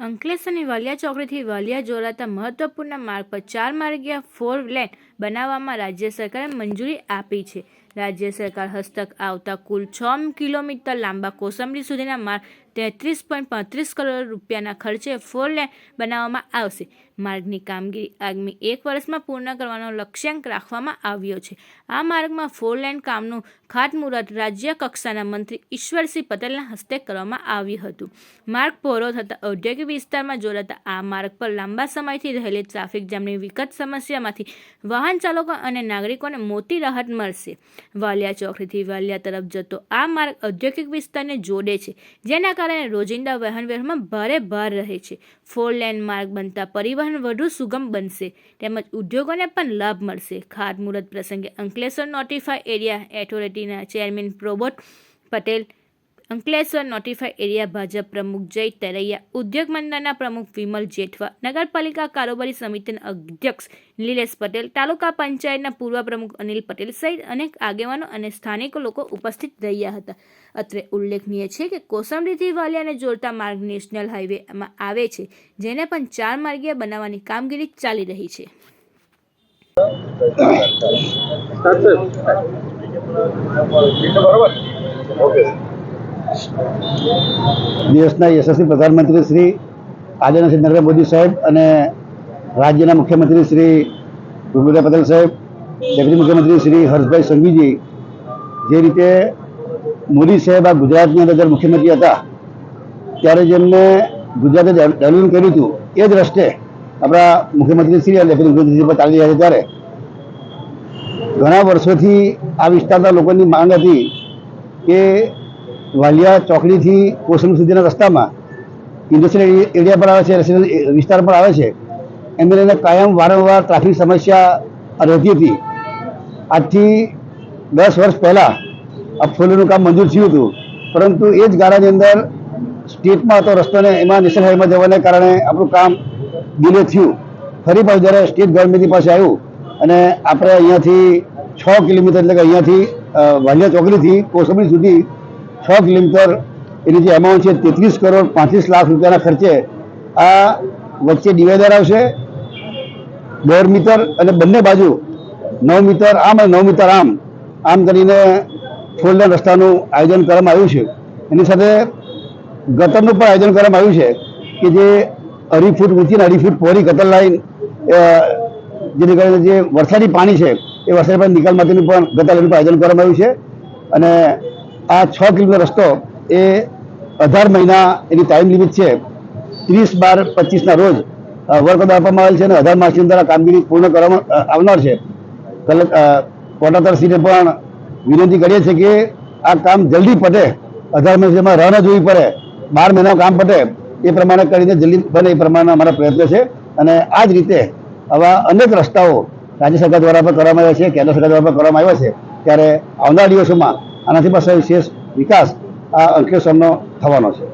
અંકલેશ્વરની વાલિયા ચોકડીથી વાલિયા જોડાતા મહત્વપૂર્ણ માર્ગ પર ચાર માર્ગીય ફોર લેન બનાવવામાં રાજ્ય સરકારે મંજૂરી આપી છે. રાજ્ય સરકાર હસ્તક આવતા કુલ છ કિલોમીટર લાંબા કોસંબરી સુધીના માર્ગ તેત્રીસ પોઈન્ટ પાંત્રીસ કરોડ રૂપિયાના ખર્ચે ફોર લેન બનાવવામાં આવશે. માર્ગની કામગીરી આગામી એક વર્ષમાં પૂર્ણ કરવાનો લક્ષ્યાંક રાખવામાં આવ્યો છે. આ માર્ગમાં ફોર લેન કામનું ખાતમુહૂર્ત રાજ્ય કક્ષાના મંત્રી ઈશ્વરસિંહ પટેલના હસ્તે કરવામાં આવ્યું હતું. માર્ગ પહોળો થતાં ઔદ્યોગિક વિસ્તારમાં જોડાતા આ માર્ગ પર લાંબા સમયથી રહેલી ટ્રાફિક જામની વિકટ સમસ્યામાંથી વાહન ચાલકો અને નાગરિકોને મોટી રાહત મળશે. વાલિયા ચોકડીથી વાલિયા તરફ જતો આ માર્ગ ઔદ્યોગિક વિસ્તારને જોડે છે, જેના કારણે રોજિંદા વાહન વ્યવહારમાં ભારે ભાર રહે છે. ફોર લેન માર્ગ બનતા પરિવહન વધુ સુગમ બનશે. તેમજ ઉદ્યોગોને પણ લાભ મળશે. ખાતમુહૂર્ત પ્રસંગે અંકલેશ્વર નોટિફાઈ એરિયા એથોરિટીના ચેરમેન પ્રોબોટ પટેલ અંકલેશ્વર નોટિફાઈ એરિયા ભાજપ પ્રમુખ જય તરૈયા ઉદ્યોગ મંડળના પ્રમુખ વિમલ જેઠવા નગરપાલિકા કારોબારી સમિતિના અધ્યક્ષ નિલેશ પટેલ તાલુકા પંચાયતના પૂર્વ પ્રમુખ અનિલ પટેલ સહિત અનેક આગેવાનો અને સ્થાનિક લોકો ઉપસ્થિત રહ્યા હતા. અત્રે ઉલ્લેખનીય છે કે કોસંબડીથી વાલિયાને જોડતા માર્ગ નેશનલ હાઈવેમાં આવે છે જેને પણ ચાર માર્ગીય બનાવવાની કામગીરી ચાલી રહી છે. દેશના યશસ્વી પ્રધાનમંત્રી શ્રી આદરણીય શ્રી નરેન્દ્ર મોદી સાહેબ અને રાજ્યના મુખ્યમંત્રી શ્રી ભૂપેન્દ્ર પટેલ સાહેબ, ડેપ્યુટી મુખ્યમંત્રી શ્રી હર્ષભાઈ સંઘવીજી, જે રીતે મોદી સાહેબ આ ગુજરાતની અંદર મુખ્યમંત્રી હતા, ત્યારે જેમને ગુજરાતે ડેવલપમેન્ટ કર્યું હતું, એ જ રસ્તે આપણા મુખ્યમંત્રી શ્રી અને ડેપ્યુટી મુખ્યમંત્રી પર ચાલી રહ્યા છે ત્યારે, ઘણા વર્ષોથી આ વિસ્તારના લોકોની માંગ હતી કે વાલિયા ચોકડીથી કોસમ સુધીના રસ્તામાં ઇન્ડસ્ટ્રીયલ એરિયા પર આવે છે રેસિડેન્શિયલ વિસ્તાર પર આવે છે. એમને લઈને કાયમ વારંવાર ટ્રાફિક સમસ્યા રહેતી હતી. આજથી દસ વર્ષ પહેલાં આ ફોલોનું કામ મંજૂર થયું હતું. પરંતુ એ જ ગાળાની અંદર સ્ટેટમાં હતો રસ્તોને, એમાં નેશનલ હાઈવેમાં જવાને કારણે આપણું કામ ડિલે થયું. ફરી પાછું જ્યારે સ્ટેટ ગવર્મેન્ટની પાસે આવ્યું અને આપણે અહીંયાથી છ કિલોમીટર, એટલે કે અહીંયાથી વાલિયા ચોકડીથી કોસંબડી સુધી છ કિલોમીટર એની જે અમાઉન્ટ છે તેત્રીસ કરોડ પાંત્રીસ લાખ રૂપિયાના ખર્ચે આ વચ્ચે ડિવાઈડર આવશે. દોઢ મીટર અને બંને બાજુ નવ મીટર આમ અને નવ મીટર આમ આમ કરીને ફોલ્ડ રસ્તાનું આયોજન કરવામાં આવ્યું છે. એની સાથે ગટરનું પણ આયોજન કરવામાં આવ્યું છે કે જે અઢી ફૂટ ઊંચી અને અઢી ફૂટ પહોળી ગટર લાઈન જેની કારણે જે વરસાદી પાણી છે, એ વરસાદી પાણી નિકાલ માટેનું પણ ગટર લાઈનનું આયોજન કરવામાં આવ્યું છે. અને આ છ કિલોમીટર રસ્તો એ અઢાર મહિના એની ટાઈમ લિમિટ છે. ત્રીસ બાર પચીસના રોજ અ, વર્ક ઓર્ડર આપવામાં આવેલ છે અને અઢાર માસની અંદર આ કામગીરી પૂર્ણ કરવામાં આવનાર છે. કલેક કોર્ટાતરશ્રીને પણ વિનંતી કરીએ છીએ કે આ કામ જલ્દી પતે. અઢાર મહિનામાં રાહ જોવી પડે. બાર મહિનાનું કામ પતે. એ પ્રમાણે કરીને જલ્દી બને એ પ્રમાણે અમારા પ્રયત્ન છે. અને આ જ રીતે આવા અનેક રસ્તાઓ રાજ્ય સરકાર દ્વારા પણ કરવામાં આવ્યા છે કેન્દ્ર સરકાર દ્વારા પણ કરવામાં આવ્યા છે. ત્યારે આવનાર દિવસોમાં આનાથી પાસે વિશેષ વિકાસ આ અંકલેશ્વરનો થવાનો છે.